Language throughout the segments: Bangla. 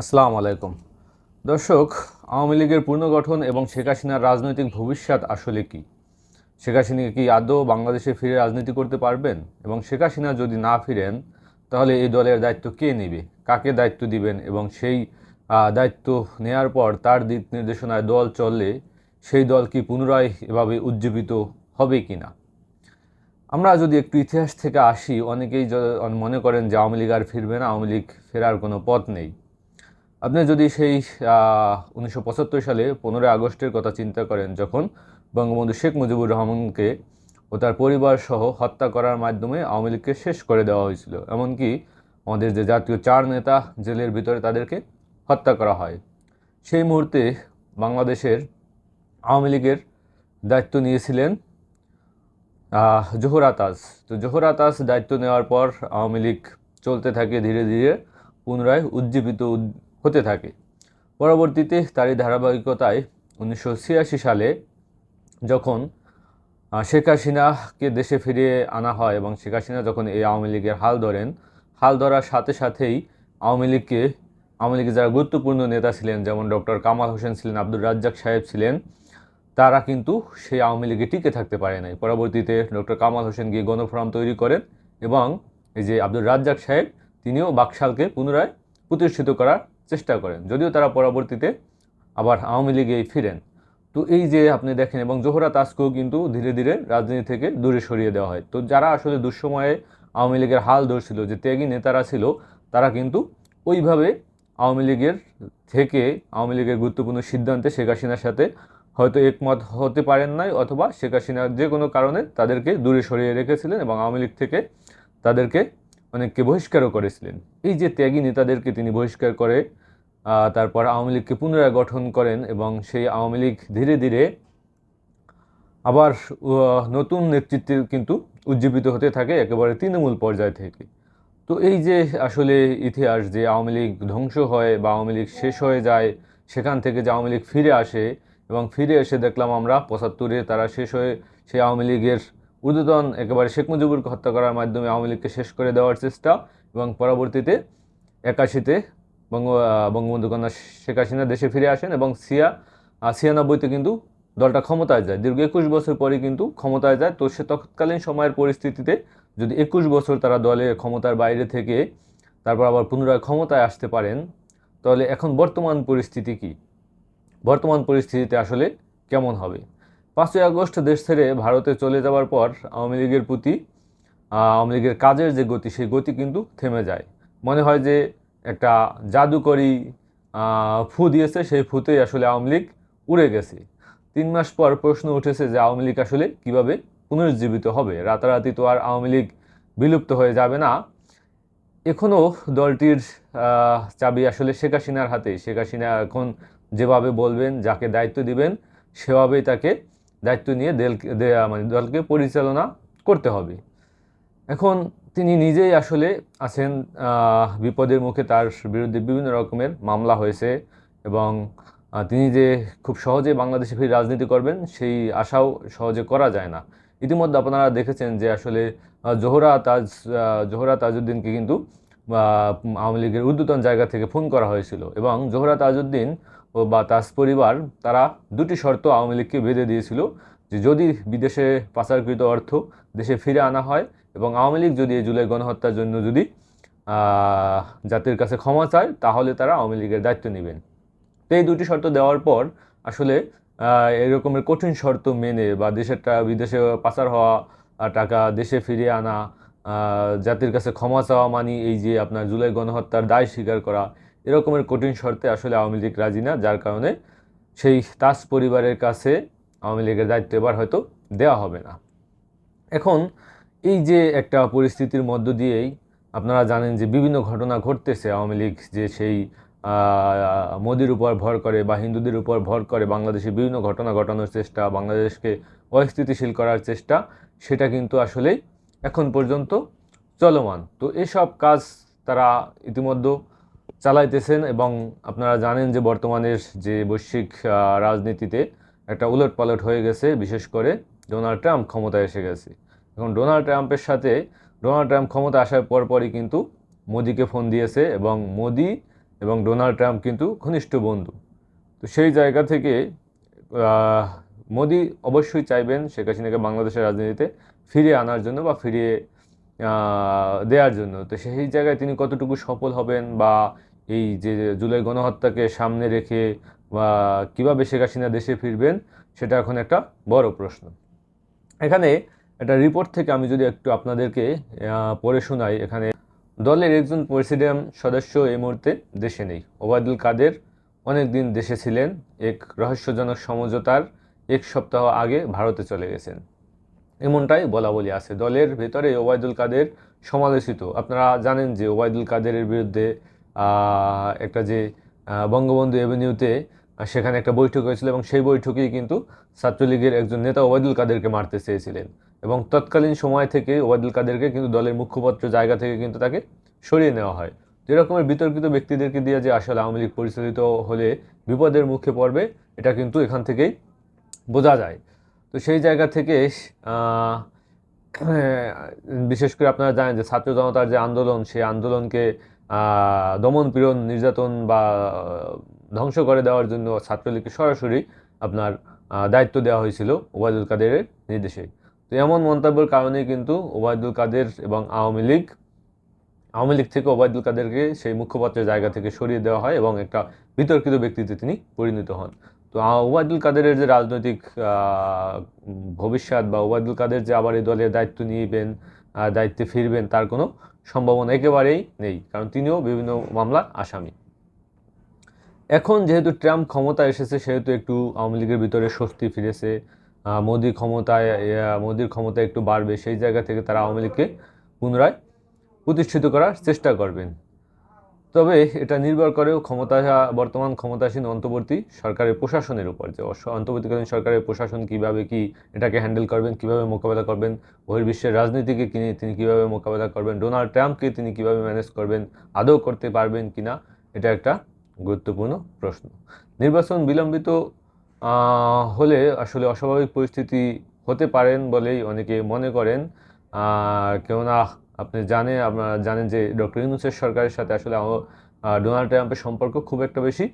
আসসালামু আলাইকুম। দর্শক, আওয়ামী লীগের পুনর্গঠন এবং শেখ হাসিনার রাজনৈতিক ভবিষ্যৎ আসলে কি? শেখ হাসিনা কি আদৌ বাংলাদেশে ফিরে রাজনীতি করতে পারবেন? এবং শেখ হাসিনা যদি না ফিরেন, তাহলে এই দলের দায়িত্ব কে নেবে? কাকে দায়িত্ব দিবেন? এবং সেই দায়িত্ব নেয়ার পর তার দিক নির্দেশনায় দল চললে সেই দল কি পুনরায় এভাবে উজ্জীবিত হবে কি না? আমরা যদি একটু ইতিহাস থেকে আসি, অনেকেই মনে করেন যে আওয়ামী লীগ আর ফিরবে না, আওয়ামী লীগ ফেরার কোনো পথ নেই। আপনি যদি সেই উনিশশো পঁচাত্তর সালে পনেরোই আগস্টের কথা চিন্তা করেন, যখন বঙ্গবন্ধু শেখ মুজিবুর রহমানকে ও তার পরিবার সহ হত্যা করার মাধ্যমে আওয়ামী লীগকে শেষ করে দেওয়া হয়েছিল, এমনকি আমাদের যে জাতীয় চার নেতা জেলের ভিতরে তাদেরকে হত্যা করা হয়, সেই মুহূর্তে বাংলাদেশের আওয়ামী লীগের দায়িত্ব নিয়েছিলেন জোহর তাজ তো জোহর তাজ দায়িত্ব নেওয়ার পর আওয়ামী লীগ চলতে থাকে ধীরে ধীরে, পুনরায় উজ্জীবিত হতে থাকে। পরবর্তীতে তারই ধারাবাহিকতায় উনিশশো ছিয়াশি সালে যখন শেখ হাসিনাকে দেশে ফিরিয়ে আনা হয় এবং শেখ হাসিনা যখন এই আওয়ামী লীগের হাল ধরেন, হাল ধরার সাথে সাথেই আওয়ামী লীগকে, আওয়ামী লীগের যারা গুরুত্বপূর্ণ নেতা ছিলেন, যেমন ডক্টর কামাল হোসেন ছিলেন, আব্দুর রাজ্জাক সাহেব ছিলেন, তারা কিন্তু সেই আওয়ামী লীগে টিকে থাকতে পারে নাই। পরবর্তীতে ডক্টর কামাল হোসেন গিয়ে গণফোরাম তৈরি করেন এবং এই যে আব্দুর রাজ্জাক সাহেব, তিনিও বাকশালকে পুনরায় প্রতিষ্ঠিত করার চেষ্টা করেন, যদিও তারা পরবর্তীতে আবার আওয়ামী লীগেই ফিরেন। তো এই যে আপনি দেখেন এবং জোহরা তাস্কও কিন্তু ধীরে ধীরে রাজনীতি থেকে দূরে সরিয়ে দেওয়া হয়। তো যারা আসলে দুঃসময়ে আওয়ামী লীগের হাল ধরছিল, যে ত্যাগী নেতারা ছিল, তারা কিন্তু ওইভাবে আওয়ামী লীগের থেকে আওয়ামী লীগের গুরুত্বপূর্ণ সিদ্ধান্তে শেখ হাসিনার সাথে হয়তো একমত হতে পারেন নাই, অথবা শেখ হাসিনার যে কোনো কারণে তাদেরকে দূরে সরিয়ে রেখেছিলেন এবং আওয়ামী লীগ থেকে তাদেরকে অনেককে বহিষ্কারও করেছিলেন। এই যে ত্যাগী নেতাদেরকে তিনি বহিষ্কার করে তারপর আওয়ামী লীগকে পুনরায় গঠন করেন এবং সেই আওয়ামী লীগ ধীরে ধীরে আবার নতুন নেতৃত্বে কিন্তু উজ্জীবিত হতে থাকে, একেবারে তৃণমূল পর্যায় থেকে। তো এই যে আসলে ইতিহাস যে আওয়ামী লীগ ধ্বংস হয় বা আওয়ামী লীগ শেষ হয়ে যায়, সেখান থেকে যে আওয়ামী লীগ ফিরে আসে এবং ফিরে এসে দেখলাম আমরা পঁচাত্তরে তারা শেষ হয়ে সেই আওয়ামী লীগের ঊর্ধ্বতন একেবারে শেখ মুজিবুরকে হত্যা করার মাধ্যমে আওয়ামী লীগকে শেষ করে দেওয়ার চেষ্টা এবং পরবর্তীতে একাশিতে বঙ্গ বঙ্গবন্ধু কন্যা শেখ হাসিনা দেশে ফিরে আসেন এবং সিয়া ছিয়ানব্বইতে কিন্তু দলটা ক্ষমতায় যায়। দীর্ঘ একুশ বছর পরে কিন্তু ক্ষমতায় যায়। তো সে তৎকালীন সময়ের পরিস্থিতিতে যদি একুশ বছর তারা দলের ক্ষমতার বাইরে থেকে তারপর আবার পুনরায় ক্ষমতায় আসতে পারেন, তাহলে এখন বর্তমান পরিস্থিতি কি? বর্তমান পরিস্থিতিতে আসলে কেমন হবে? পাঁচই আগস্ট দেশ ছেড়ে ভারতে চলে যাওয়ার পর আওয়ামী লীগের প্রতি আওয়ামী লীগের কাজের যে গতি, সেই গতি কিন্তু থেমে যায়। মনে হয় যে একটা জাদুকরি ফু দিয়েছে, সেই ফুতেই আসলে আওয়ামী লীগ উড়ে গেছে। তিন মাস পর প্রশ্ন উঠেছে যে আওয়ামী লীগ আসলে কীভাবে পুনরুজ্জীবিত হবে। রাতারাতি তো আর আওয়ামী লীগ বিলুপ্ত হয়ে যাবে না। এখনও দলটির চাবি আসলে শেখ হাসিনার হাতে শেখ হাসিনা এখন যেভাবে বলবেন, যাকে দায়িত্ব দিবেন, সেভাবেই তাকে দায়িত্ব নিয়ে দেল, দে- মানে দলকে পরিচালনা করতে হবে। এখন তিনি নিজেই আসলে আছেন বিপদের মুখে তার বিরুদ্ধে বিভিন্ন রকমের মামলা হয়েছে এবং তিনি যে খুব সহজে বাংলাদেশে ফিরে রাজনীতি করবেন সেই আশাও সহজে করা যায় না। ইতিমধ্যে আপনারা দেখেছেন যে আসলে জোহরা তাজ জোহরা তাজউদ্দিনকে কিন্তু আওয়ামী লীগের ঊর্ধ্বতন জায়গা থেকে ফোন করা হয়েছিল এবং জোহরা তাজউদ্দিন ও বা তাজ পরিবার, তারা দুটি শর্ত আওয়ামী লীগকে বেঁধে দিয়েছিল যে যদি বিদেশে পাচারকৃত অর্থ দেশে ফিরে আনা হয় এবং আওয়ামী লীগ যদি এই জুলাই গণহত্যার জন্য যদি জাতির কাছে ক্ষমা চায়, তাহলে তারা আওয়ামী লীগের দায়িত্ব নেবেন। তো এই দুটি শর্ত দেওয়ার পর আসলে এরকমের কঠিন শর্ত মেনে বা দেশের বিদেশে পাচার হওয়া টাকা দেশে ফিরিয়ে আনা জাতির কাছে ক্ষমা চাওয়া মানি এই যে আপনার জুলাই গণহত্যার দায় স্বীকার করা এরকমের কঠিন শর্তে আসলে আওয়ামী লীগ রাজি না, যার কারণে সেই তাজ পরিবারের কাছে আওয়ামী লীগের দায়িত্ব এবার হয়তো দেওয়া হবে না। এখন এই যে একটা পরিস্থিতির মধ্য দিয়েই আপনারা জানেন যে বিভিন্ন ঘটনা ঘটতেছে আওয়ামী লীগ, যে সেই মোদির উপর ভর করে বা হিন্দুদের উপর ভর করে বাংলাদেশে বিভিন্ন ঘটনা ঘটানোর চেষ্টা, বাংলাদেশকে অস্থিতিশীল করার চেষ্টা, সেটা কিন্তু আসলেই এখন পর্যন্ত চলমান। তো এসব কাজ তারা ইতিমধ্যে চালাইতেছেন এবং আপনারা জানেন যে বর্তমানের যে বৈশ্বিক রাজনীতিতে একটা উলটপালট হয়ে গেছে, বিশেষ করে ডোনাল্ড ট্রাম্প ক্ষমতায় এসে গেছে। এখন ডোনাল্ড ট্রাম্পের সাথে, ডোনাল্ড ট্রাম্প ক্ষমতা আসার পরপরই কিন্তু মোদিকে ফোন দিয়েছে এবং মোদি এবং ডোনাল্ড ট্রাম্প কিন্তু ঘনিষ্ঠ বন্ধু। তো সেই জায়গা থেকে মোদি অবশ্যই চাইবেন শেখ হাসিনাকে বাংলাদেশের রাজনীতিতে ফিরিয়ে আনার জন্য বা ফিরিয়ে দেওয়ার জন্য। তো সেই জায়গায় তিনি কতটুকু সফল হবেন বা এই যে জুলাই গণহত্যাকে সামনে রেখে বা কীভাবে শেখ হাসিনা দেশে ফিরবেন, সেটা এখন একটা বড় প্রশ্ন। এখানে একটা রিপোর্ট থেকে আমি যদি একটু আপনাদেরকে পড়ে শোনাই। এখানে, দলের একজন প্রেসিডেন্ট সদস্য এই মুহূর্তে দেশে নেই। ওবায়দুল কাদের অনেক দিন দেশে ছিলেন। এক রহস্যজনক সমঝোতার এক সপ্তাহ আগে ভারতে চলে গেছেন। এমনটাই বলা বলি আছে। দলের ভেতরে ওবায়দুল কাদের সমালোচিত। আপনারা জানেন যে ওবায়দুল কাদেরের বিরুদ্ধে একটা যে বঙ্গবন্ধু এভিনিউতে সেখানে একটা বৈঠক হয়েছিল এবং সেই বৈঠকেই কিন্তু ছাত্রলীগের একজন নেতা ওবায়দুল কাদেরকে মারতে চেয়েছিলেন। এবং তৎকালীন সময় থেকে ওবায়দুল কাদেরকে কিন্তু দলের মুখপত্র জায়গা থেকে কিন্তু তাকে সরিয়ে নেওয়া হয়। যেরকমের বিতর্কিত ব্যক্তিদেরকে দিয়ে যে আসলে আওয়ামী লীগ পরিচালিত হলে বিপদের মুখে পড়বে, এটা কিন্তু এখান থেকেই বোঝা যায়। তো সেই জায়গা থেকে বিশেষ করে আপনারা জানেন যে ছাত্র জনতার যে আন্দোলন, সেই আন্দোলনকে দমন পীড়ন নির্যাতন বা, ধ্বংস করে দেওয়ার জন্য ছাত্রলীগকে সরাসরি আপনার দায়িত্ব দেওয়া হয়েছিল ওবায়দুল কাদেরের নির্দেশে। তো এমন মন্তব্যের কারণেই কিন্তু ওবায়দুল কাদের এবং আওয়ামী লীগ আওয়ামী লীগ থেকে ওবায়দুল কাদেরকে সেই মুখপাত্রের জায়গা থেকে সরিয়ে দেওয়া হয় এবং একটা বিতর্কিত ব্যক্তিতে তিনি পরিণত হন। তো ওবায়দুল কাদেরের যে রাজনৈতিক ভবিষ্যৎ বা ওবায়দুল কাদের যে আবার এই দলের দায়িত্ব নিবেন দায়িত্বে ফিরবেন তার কোনো সম্ভাবনা একেবারেই নেই। কারণ তিনিও বিভিন্ন মামলার আসামি। এখন যেহেতু ট্রাম্প ক্ষমতা এসেছে সেহেতু একটু আওয়ামী লীগের ভিতরে স্বস্তি ফিরেছে আহ, মোদি ক্ষমতায় মোদির ক্ষমতা একটু বাড়বে সেই জায়গা থেকে তারা আওয়ামী লীগকে পুনরায় প্রতিষ্ঠিত করার চেষ্টা করবেন। তবে এটা নির্ভর করেও ক্ষমতা বর্তমান ক্ষমতাসীন অন্তর্বর্তী সরকারের প্রশাসনের উপর যে অন্তর্বর্তীকালীন সরকারের প্রশাসন কীভাবে কি এটাকে হ্যান্ডেল করবেন, কীভাবে মোকাবেলা করবেন, বহির্বিশ্বের রাজনীতিকে কিনে তিনি কীভাবে মোকাবেলা করবেন ডোনাল্ড ট্রাম্পকে তিনি কীভাবে ম্যানেজ করবেন, আদৌ করতে পারবেন কিনা, এটা একটা গুরুত্বপূর্ণ প্রশ্ন। নির্বাচন বিলম্বিত হলে আসলে অস্বাভাবিক পরিস্থিতি হতে পারেন বলেই অনেকে মনে করেন। কেননা আপনি জানে জানেন যে ডক্টর ইউনুসের সরকারের সাথে আসলে ডোনাল্ড ট্রাম্পের সম্পর্ক খুব একটা বেশি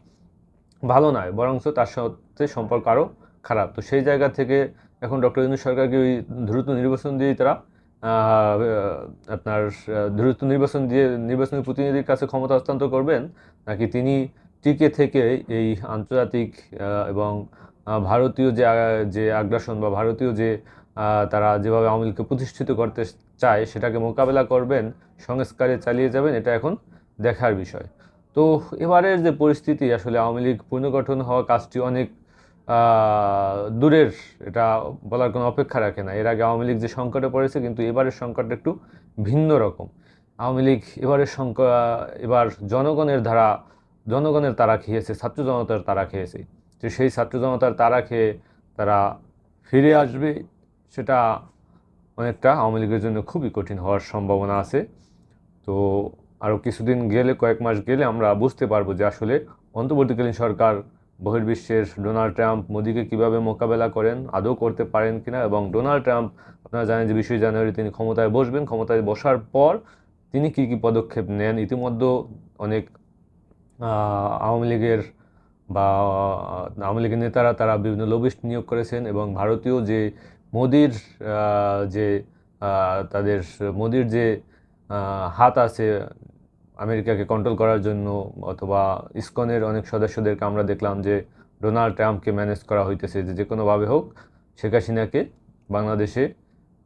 ভালো নয় বরঞ্চ তার সাথে সম্পর্ক আরও খারাপ। তো সেই জায়গা থেকে এখন ডক্টর ইউনুস সরকারকে ওই দ্রুত নির্বাচন দিয়ে তারা আপনার, দ্রুত নির্বাচন দিয়ে, নির্বাচনী প্রতিনিধির কাছে ক্ষমতা হস্তান্তর করবেন, নাকি তিনি টিকে থেকে এই আন্তর্জাতিক এবং ভারতীয় যে যে আগ্রাসন বা ভারতীয় যে তারা যেভাবে আওয়ামী লীগকে প্রতিষ্ঠিত করতে চায় সেটাকে মোকাবেলা করবেন, সংস্কারে চালিয়ে যাবেন, এটা এখন দেখার বিষয়। তো এবারের যে পরিস্থিতি, আসলে আওয়ামী লীগ পুনর্গঠন হওয়া কাজটি অনেক দূরের, এটা বলার কোনো অপেক্ষা রাখে না। এর আগে আওয়ামী লীগ যে সংকটে পড়েছে, কিন্তু এবারের সংকটটা একটু ভিন্ন রকম। আওয়ামী লীগ এবারের সংকট এবার জনগণের ধারা, জনগণের তারা খেয়েছে, ছাত্র জনতার তারা খেয়েছে। যে সেই ছাত্র জনতার তারা খেয়ে তারা ফিরে আসবে, সেটা অনেকটা আওয়ামী লীগের জন্য খুবই কঠিন হওয়ার সম্ভাবনা আছে। তো আরও কিছুদিন গেলে, কয়েক মাস গেলে আমরা বুঝতে পারব যে আসলে অন্তর্বর্তীকালীন সরকার বহির্বিশ্বের ডোনাল্ড ট্রাম্প, মোদিকে কীভাবে মোকাবেলা করেন, আদৌ করতে পারেন কিনা এবং ডোনাল্ড ট্রাম্প, আপনারা জানেন যে বিশে জানুয়ারি তিনি ক্ষমতায় বসবেন। ক্ষমতায় বসার পর তিনি কী কী পদক্ষেপ নেন? ইতিমধ্যে অনেক আওয়ামী লীগের বা আওয়ামী লীগের নেতারা, তারা বিভিন্ন লবিস্ট নিয়োগ করেছেন এবং ভারতীয় যে মোদির যে তাদের মোদির যে হাত আছে আমেরিকাকে কন্ট্রোল করার জন্য অথবা ইসকনের অনেক সদস্যদেরকে আমরা দেখলাম যে ডোনাল্ড ট্রাম্পকে ম্যানেজ করা হইতেছে, যে যে কোনোভাবে হোক, শেখ হাসিনাকে বাংলাদেশে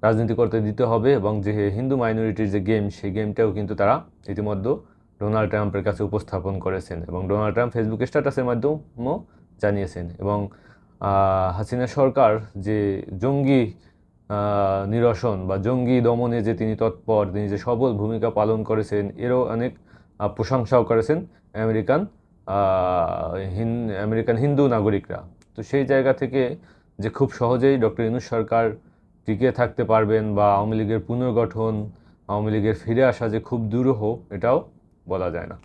রাজনীতি করতে দিতে হবে এবং যে হিন্দু মাইনরিটির যে গেম সেই গেমটাও কিন্তু তারা ইতিমধ্যে ডোনাল্ড ট্রাম্পের কাছে উপস্থাপন করেছেন এবং ডোনাল্ড ট্রাম্প ফেসবুক স্ট্যাটাসের মাধ্যমেও জানিয়েছেন এবং হাসিনা সরকার যে জঙ্গি নিরসন বা জঙ্গি দমনে যে তিনি তৎপর, তিনি যে সবল ভূমিকা পালন করেছেন, এরও অনেক প্রশংসাও করেছেন আমেরিকান হিন, আমেরিকান হিন্দু নাগরিকরা। তো সেই জায়গা থেকে যে খুব সহজেই ডক্টর ইনুস সরকার টিকে থাকতে পারবেন বা আওয়ামী লীগের পুনর্গঠন, আওয়ামী লীগের ফিরে আসা যে খুব দুরূহ, এটাও বলা যায় না।